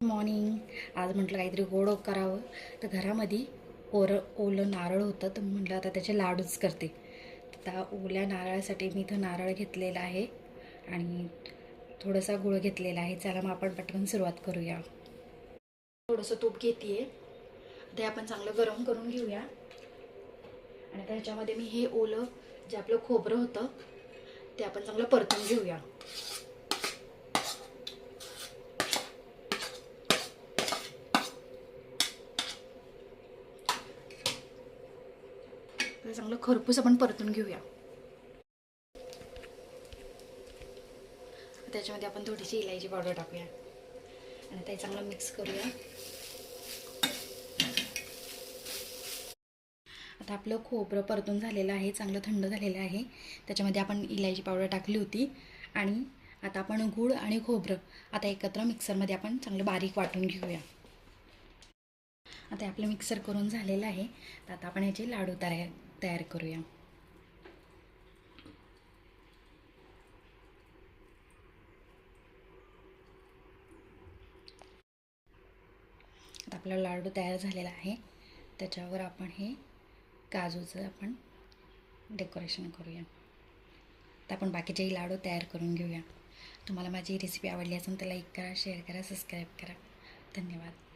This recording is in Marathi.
मॉर्निंग आज म्हटलं काहीतरी गोड करावं. तर घरामध्ये ओर ओलं नारळ होतं. तर म्हटलं आता त्याचे लाडूच करते. आता ओल्या नारळासाठी मी इथं नारळ घेतलेला आहे. आणि थोडासा गुळ घेतलेला आहे. चला मग आपण पटकन सुरुवात करूया. थोडंसं तूप घेते ते आपण चांगलं गरम करून घेऊया. आणि त्याच्यामध्ये मी हे ओलं जे आपलं खोबरं होतं ते आपण चांगलं परतून घेऊया. आपलं चांगलं खरपूस आपण परतून घेऊया. त्याच्यामध्ये आपण थोडीशी इलायची पावडर टाकूया. आणि ते चांगलं मिक्स करूया. आता आपलं खोबरं परतून झालेलं आहे चांगलं थंड झालेलं आहे. त्याच्यामध्ये आपण इलायची पावडर टाकली होती. आणि आता आपण गूळ आणि खोबरं आता एकत्र मिक्सरमध्ये आपण चांगलं बारीक वाटून घेऊया. आता आपलं मिक्सर करून झालेलं आहे. तर आता आपण याचे लाडू तयार तयार करूया. आता आपला लाडू तयार झालेला आहे. त्याच्यावर आपण हे काजूचं आपण डेकोरेशन करूया. तर आपण बाकीचेही लाडू तयार करून घेऊया. तुम्हाला माझी रेसिपी आवडली असेल तर लाईक करा शेअर करा सबस्क्राईब करा. धन्यवाद.